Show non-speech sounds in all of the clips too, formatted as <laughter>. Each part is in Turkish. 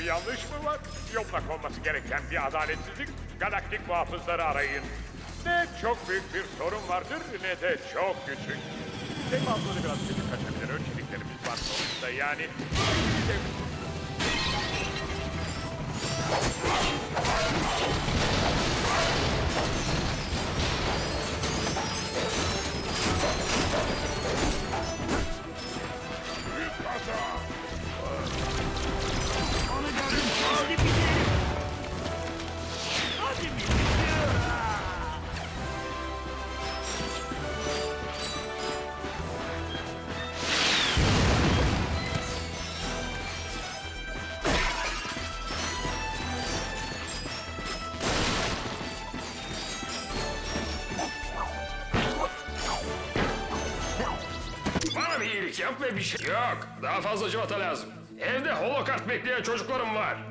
bir yanlış mı var? Yolda olması gereken bir adaletsizlik. Galaktik muhafızları arayın. Ne çok büyük bir sorun vardır ne de çok küçük. Devamlı biraz kötü kaçabilir. Önceliklerimiz var sonuçta yani. Hadi. Bana bir iyilik yap ve bir şey... Yok, daha fazla civata lazım. Evde holokart bekleyen çocuklarım var.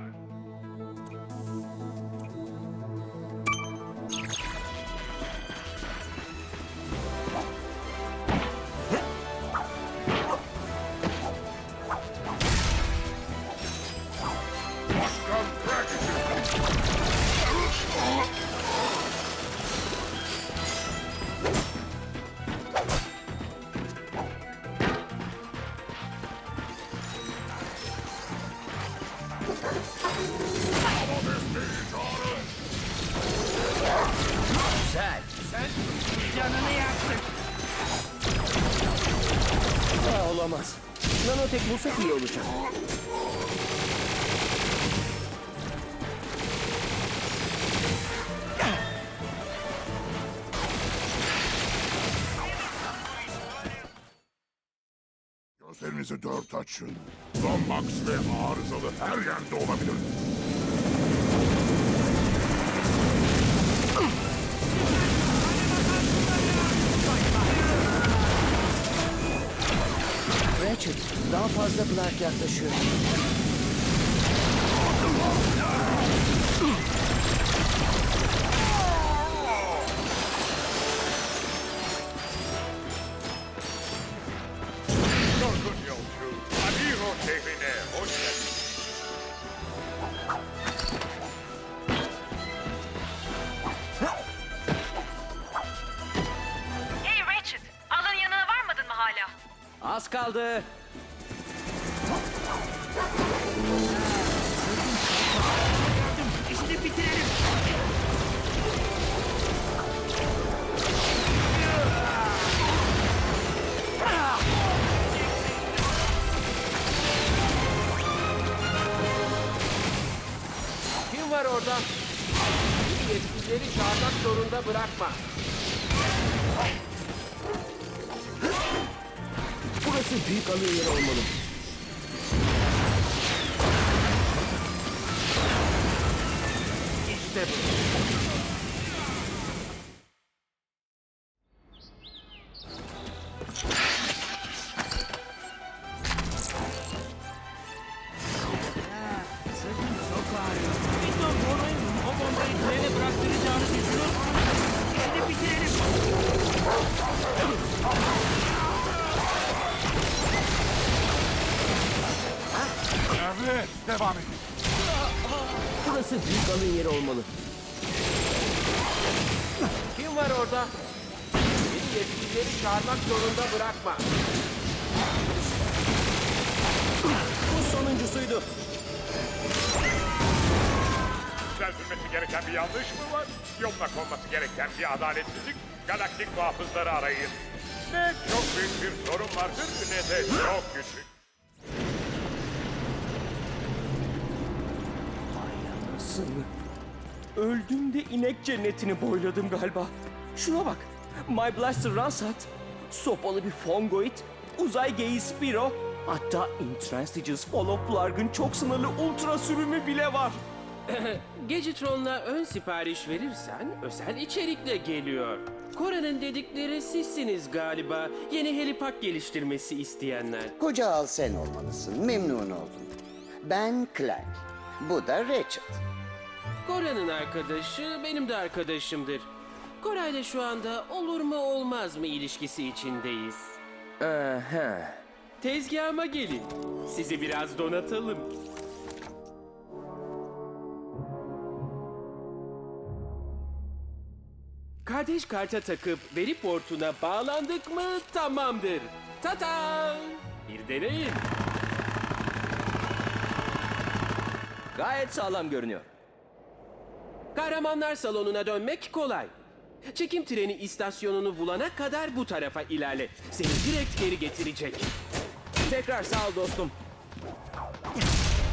Bulsak iyi olacak. Gözlerinizi dört açın. Zombax ve arızalı her yerde olabilir. Daha fazla Clark yaklaşıyor. Var orada? Yetkilileri çağırmak zorunda bırakma. Burası büyük alıyor yeri olmalı. İşte bu. Var orada? Beni yetkilileri çağırmak zorunda bırakma. Bu sonuncusuydu. Düzeltilmesi gereken bir yanlış mı var? Yolda olması gereken bir adaletsizlik. Galaktik muhafızları arayın. Ne çok büyük bir sorun vardır ne de çok küçük. Nasıl? Öldüm de inek cennetini boyladım galiba. Şuna bak. My Blaster Ransat, sopalı bir Fongoid, uzay geyi Spiro, hatta Intransigeous Fall of Blarg'ın çok sınırlı ultra sürümü bile var. <laughs> Gadgetron'la ön sipariş verirsen özel içerikle geliyor. Kore'nin dedikleri sizsiniz galiba. Yeni helipak geliştirmesi isteyenler. Koca al sen olmalısın. Memnun oldum. Ben Clark. Bu da Richard. Kore'nin arkadaşı benim de arkadaşımdır. Koray'la şu anda olur mu olmaz mı ilişkisi içindeyiz. Ee, he. Tezgahıma gelin. Sizi biraz donatalım. Kardeş karta takıp veri portuna bağlandık mı tamamdır. Tata! Bir deneyin. Gayet sağlam görünüyor. Kahramanlar salonuna dönmek kolay. Çekim treni istasyonunu bulana kadar bu tarafa ilerle. Seni direkt geri getirecek. Tekrar sağ ol dostum.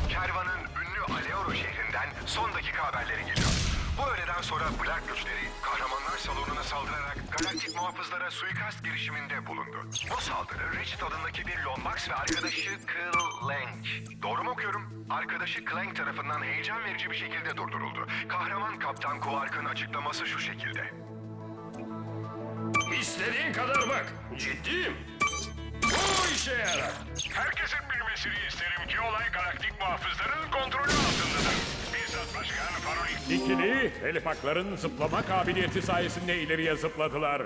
Kervan'ın ünlü Aleoro şehrinden son dakika haberleri geliyor. Bu öğleden sonra Black güçleri kahramanlar salonuna saldırarak galaktik muhafızlara suikast girişiminde bulundu. Bu saldırı Richard adındaki bir Lonmax ve arkadaşı Clank. Doğru mu okuyorum? Arkadaşı Clank tarafından heyecan verici bir şekilde durduruldu. Kahraman Kaptan Quark'ın açıklaması şu şekilde. İstediğin kadar bak. Ciddiyim. Bu işe yarar. Herkesin bilmesini isterim ki olay galaktik muhafızların kontrolü altındadır. Bizzat Başkan Farolik. İkili, helipakların zıplama kabiliyeti sayesinde ileriye zıpladılar.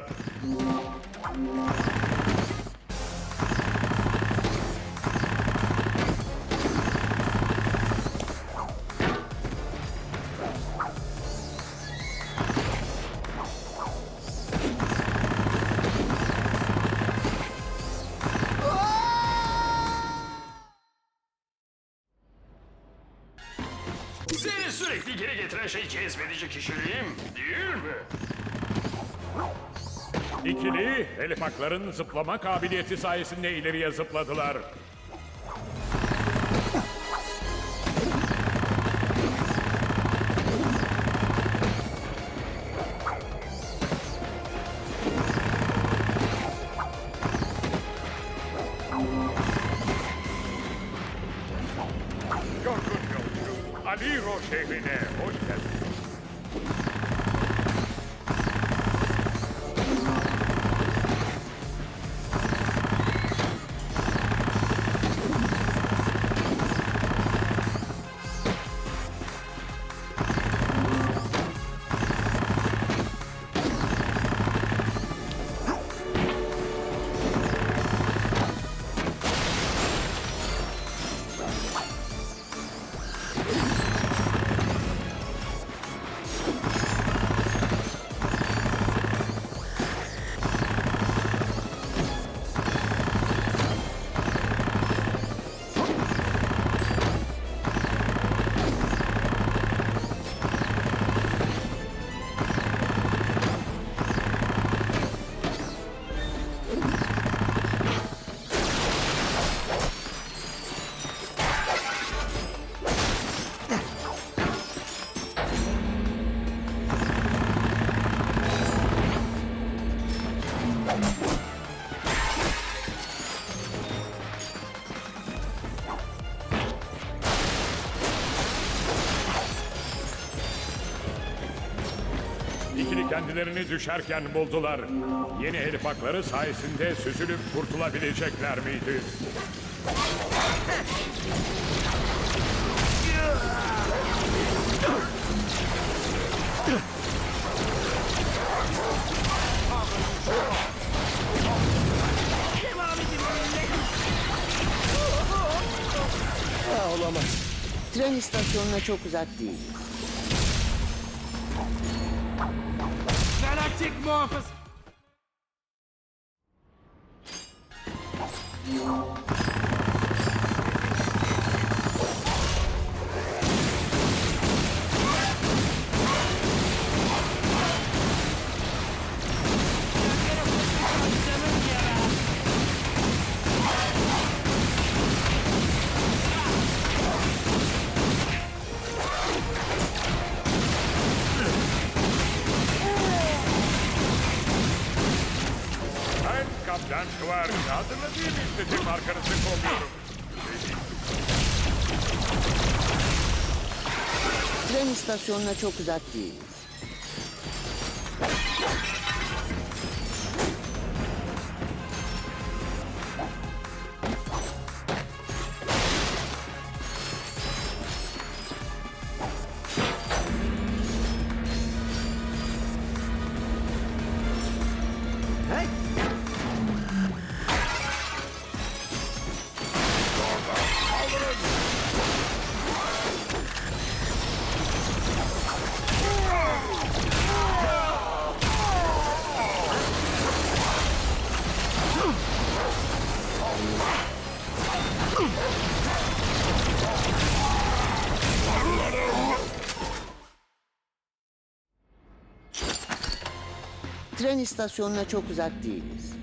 Şey cezbedici kişiliğim değil mi? İkili, helipakların zıplama kabiliyeti sayesinde ileriye zıpladılar. Kendilerini düşerken buldular. Yeni helipakları sayesinde süzülüp kurtulabilecekler miydi? Ha, olamaz. Tren istasyonuna çok uzak değil. Galaktik muhafız. Tren istasyonuna çok uzak değil. Tren istasyonuna çok uzak değiliz.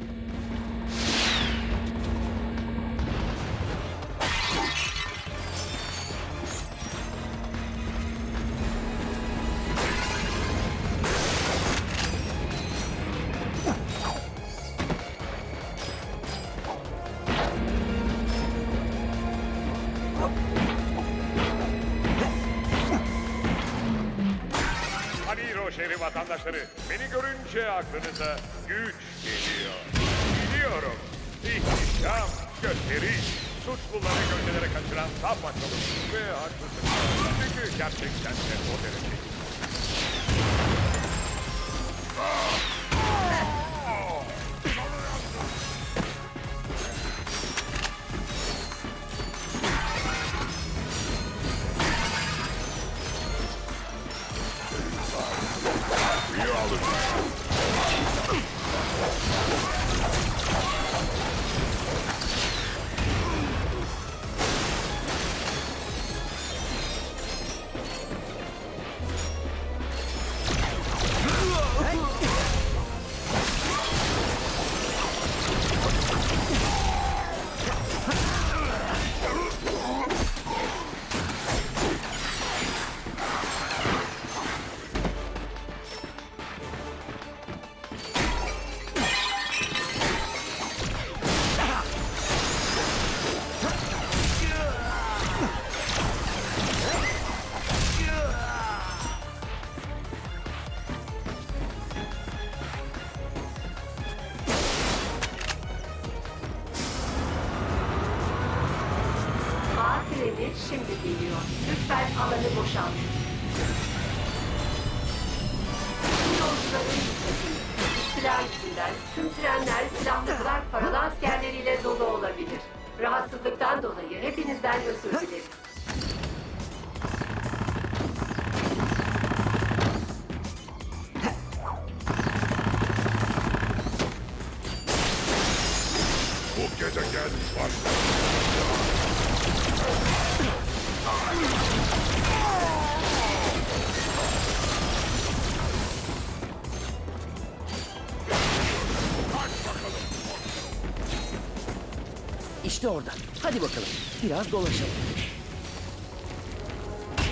İşte orada. Hadi bakalım. Biraz dolaşalım.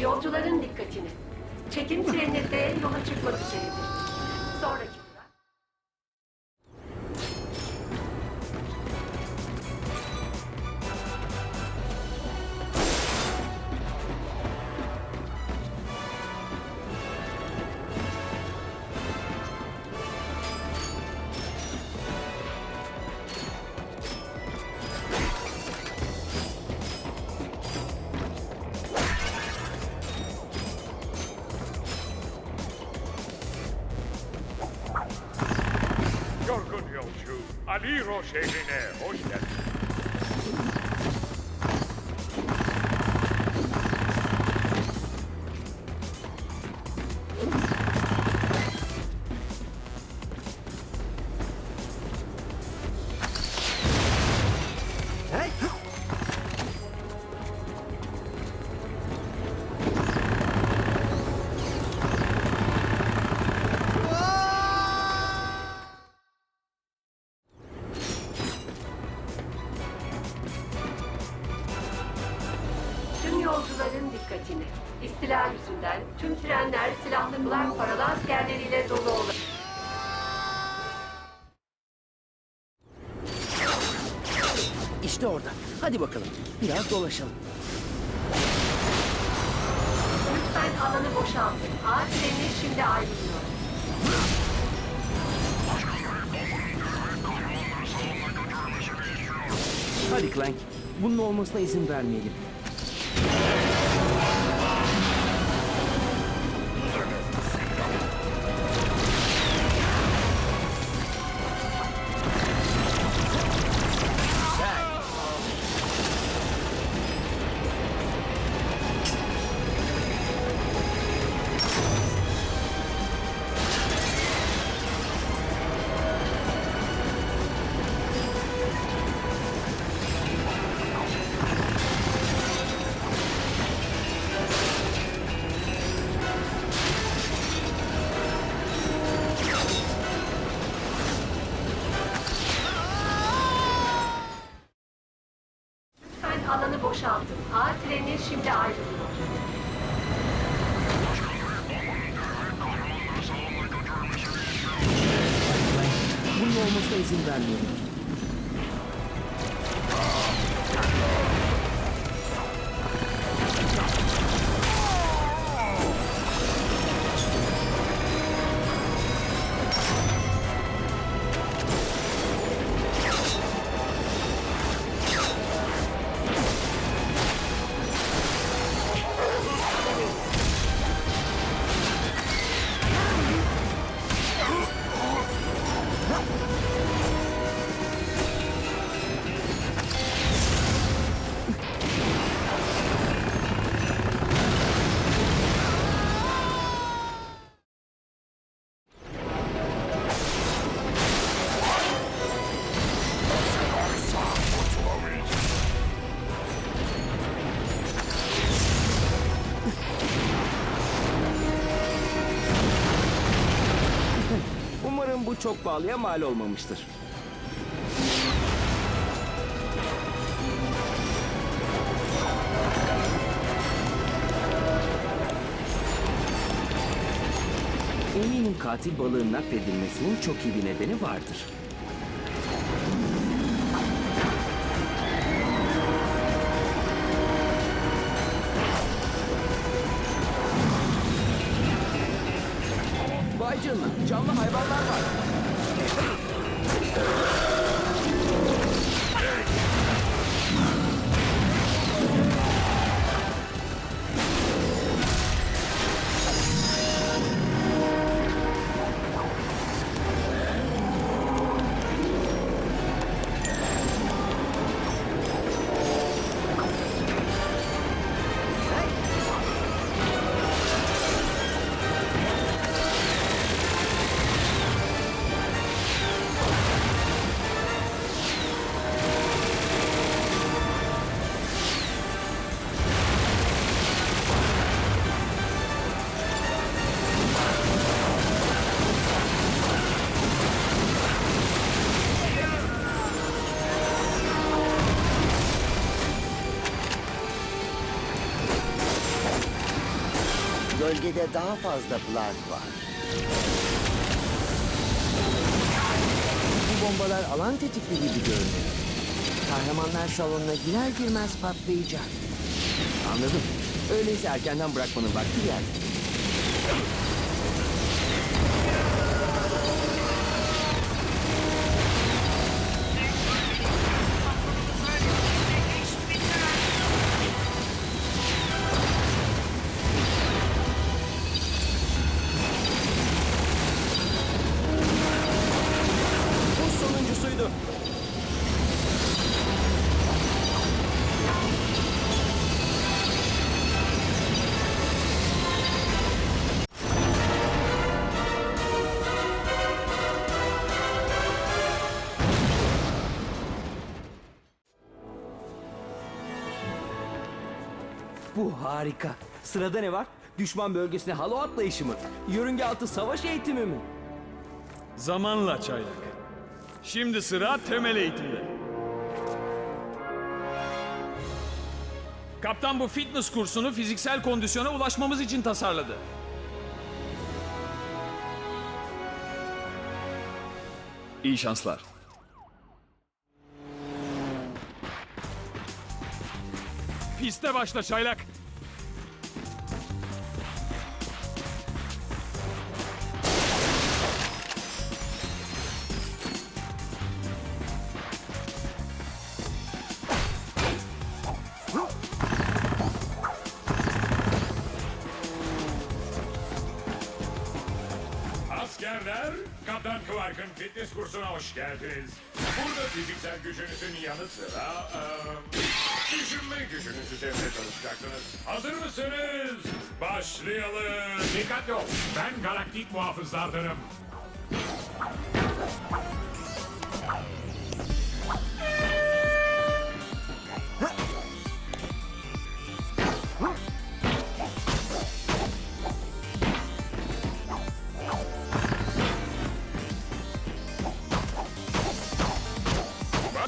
Yolcuların dikkatini. Çekim treni de yola çıkmak üzeredir. Aliro şehrine hoş geldin. İşte orada. Hadi bakalım. Biraz dolaşalım. Lütfen alanı boşaltın. A treni şimdi ayrılıyor. Hadi Clank. Bunun olmasına izin vermeyelim. Şimdi ayrılıyor. Bunun olmasına izin vermiyorum. Çok pahalıya mal olmamıştır. Eminim katil balığın nakledilmesinin çok iyi bir nedeni vardır. Vay canına, canlı hayvanlar var. Bölgede daha fazla Blood var. Bu bombalar alan tetikli gibi görünüyor. Kahramanlar salonuna girer girmez patlayacak. Anladım. Öyleyse erkenden bırakmanın vakti geldi. Bu harika. Sırada ne var? Düşman bölgesine halo atlayışı mı? Yörünge altı savaş eğitimi mi? Zamanla çaylak. Şimdi sıra temel eğitimde. Kaptan bu fitness kursunu fiziksel kondisyona ulaşmamız için tasarladı. İyi şanslar. Piste başla çaylak. Askerler, Kaptan Clark'ın fitness kursuna hoş geldiniz. Başlayalım. Dikkatli ol. Ben galaktik muhafızlardanım.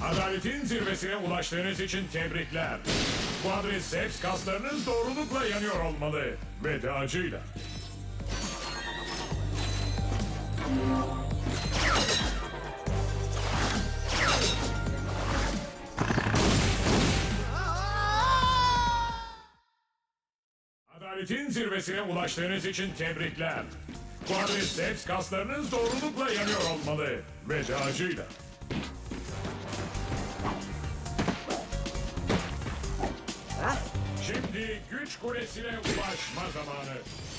Adalet Adaletin zirvesine ulaştığınız için tebrikler. Quadriceps kaslarınız doğrulukla yanıyor olmalı. Ve de acıyla. Adaletin zirvesine ulaştığınız için tebrikler. Quadriceps kaslarınız doğrulukla yanıyor olmalı. Ve de acıyla. Şimdi güç kulesine ulaşma zamanı.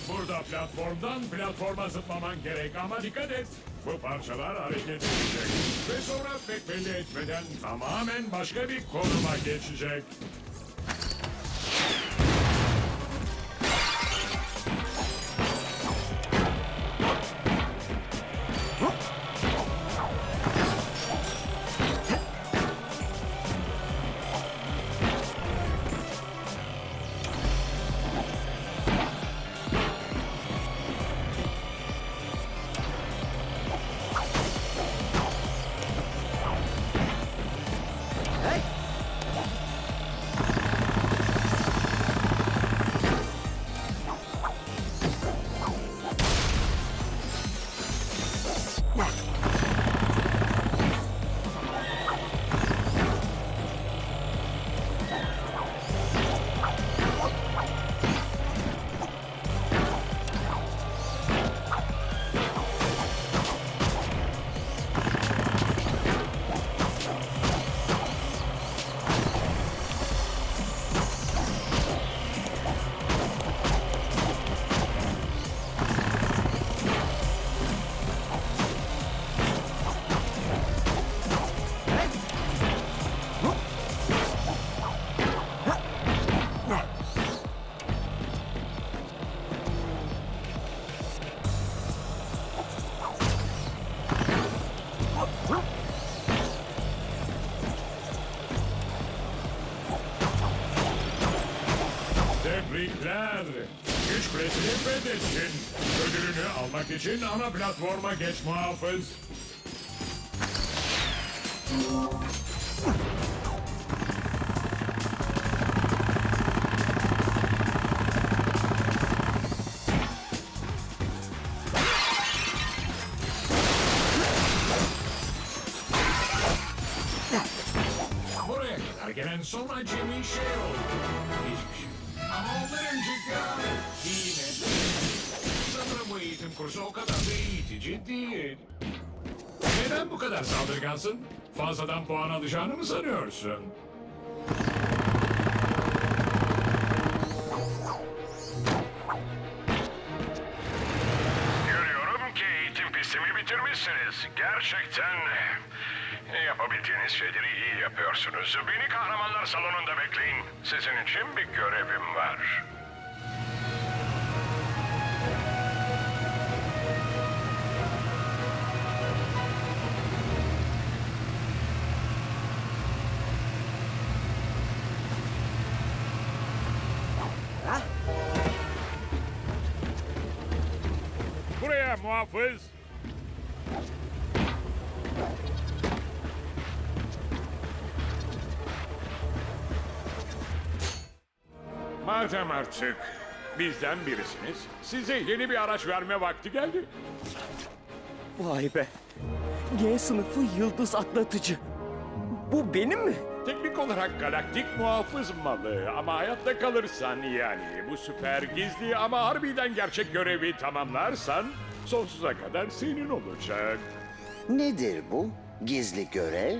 Burada platformdan platforma zıplaman gerek ama dikkat et. Bu parçalar hareket edecek. Ve sonra pek belli etmeden tamamen başka bir konuma geçecek. Fethettin. Ödülünü almak için ana platforma geç muhafız. Buraya kadar gelen son acemi şey oldu. Neden bu kadar saldırgansın? Fazladan puan alacağını mı sanıyorsun? Görüyorum ki eğitim pistimi bitirmişsiniz. Gerçekten yapabildiğiniz şeyleri iyi yapıyorsunuz. Beni kahramanlar salonunda bekleyin. Sizin için bir görevim var. Madem artık bizden birisiniz, size yeni bir araç verme vakti geldi. Vay be. G sınıfı yıldız atlatıcı. Bu benim mi? Teknik olarak galaktik muhafız malı ama hayatta kalırsan yani bu süper gizli ama harbiden gerçek görevi tamamlarsan sonsuza kadar senin olacak. Nedir bu? Gizli görev?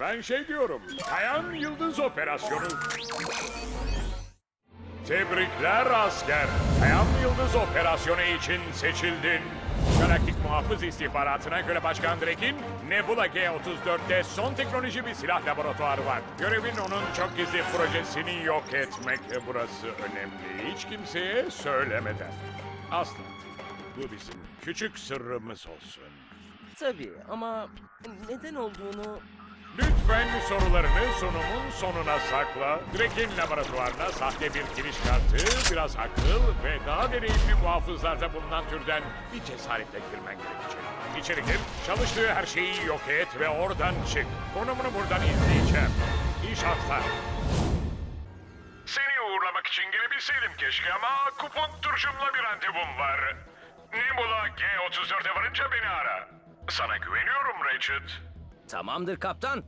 Ben şey diyorum, Kayan Yıldız Operasyonu. Tebrikler asker. Kayan Yıldız Operasyonu için seçildin. Galaktik Muhafız istihbaratına göre Başkan Drake'in Nebula G34'te son teknoloji bir silah laboratuvarı var. Görevin onun çok gizli projesini yok etmek. Burası önemli. Hiç kimseye söylemeden. Asla. Bu bizim küçük sırrımız olsun. Tabii ama neden olduğunu Lütfen sorularını sunumun sonuna sakla. Drake'in laboratuvarına sahte bir giriş kartı, biraz akıl ve daha deneyimli muhafızlarda bulunan türden bir cesaretle girmen gerekecek. İçeri gir, çalıştığı her şeyi yok et ve oradan çık. Konumunu buradan izleyeceğim. İyi şanslar. Seni uğurlamak için gelebilseydim keşke ama kupon bir randevum var. Nebula G34'e varınca beni ara. Sana güveniyorum Richard. Tamamdır kaptan.